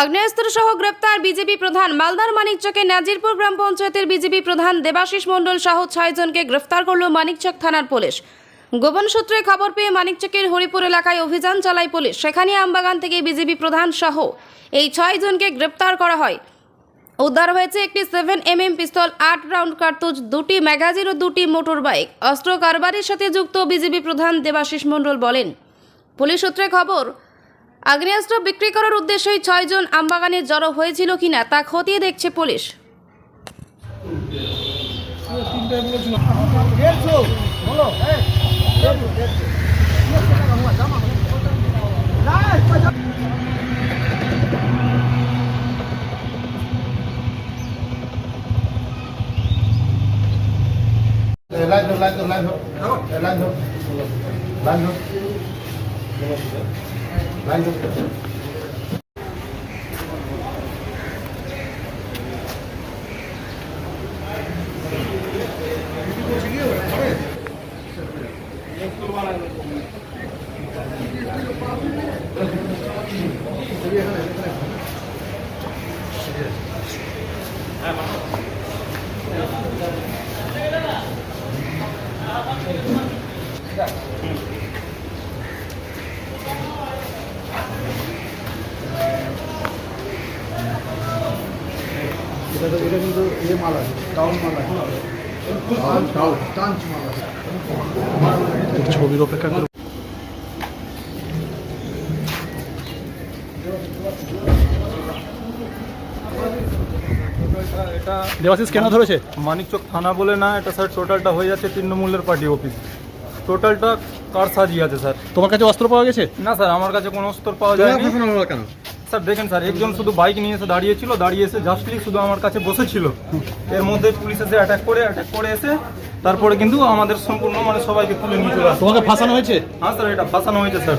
আগ্নেয়াস্ত্র সহ গ্রেপ্তার বিজেপি প্রধান মালদার মানিকচকে নাজিরপুর গ্রাম পঞ্চায়েতের বিজেপি প্রধান দেবাশিস মণ্ডল সহ ছয়জনকে গ্রেফতার করল মানিকচক থানার পুলিশ। গোপন সূত্রে খবর পেয়ে মানিকচকের হরিপুর এলাকায় অভিযান চালায় পুলিশ। সেখানে আমবাগান থেকে বিজেপি প্রধান সহ এই ছয়জনকে গ্রেপ্তার করা হয়। উদ্ধার হয়েছে একটি সেভেন এম এম পিস্তল, আট রাউন্ড কার্তুজ, দুটি ম্যাগাজিন ও দুটি মোটর বাইক অস্ত্র কারবারের সাথে যুক্ত বিজেপি প্রধান দেবাশিস মণ্ডল বলেন। পুলিশ সূত্রে খবর আগ্নেয়াস্ত্র বিক্রি করার উদ্দেশ্যেই ছয়জন আমবাগানে জড়ো হয়েছিল কিনা তা খতিয়ে দেখছে পুলিশ। লাইন ধর লাইন ধর লাইন ধর লাইন ধর লাইন ধর লাইন ধর এটা এটা কিন্তু ইয়ে মাল আছে টাউন মাল আছে। টাউন টাউন টাঞ্চ মাল আছে। ছবির অপেক্ষা করে। এটা দেবাশিস কেন ধরেছে? মানিকচক থানা বলে না এটা স্যার টোটালটা হয়ে যাচ্ছে তৃণমূলের পার্টি অফিস টোটালটা কার সাজিয়ে আছে স্যার? তোমার কাছে অস্ত্র পাওয়া গেছে? না স্যার আমার কাছে কোনো অস্ত্র পাওয়া যায়নি। কেন? স্যার দেখেন স্যার একজন শুধু বাইক নিয়ে এসে দাঁড়িয়েছিল দাঁড়িয়ে এসে জাস্টলি শুধু আমার কাছে বসেছিল। এর মধ্যে পুলিশ এসে অ্যাটাক করে অ্যাটাক করে এসে তারপরে কিন্তু আমাদের সম্পূর্ণ মানে সবাইকে তুলে নিয়ে চলে আসে। তোমাকে ফাঁসানো হয়েছে? হ্যাঁ স্যার এটা ফাঁসানো হয়েছে স্যার।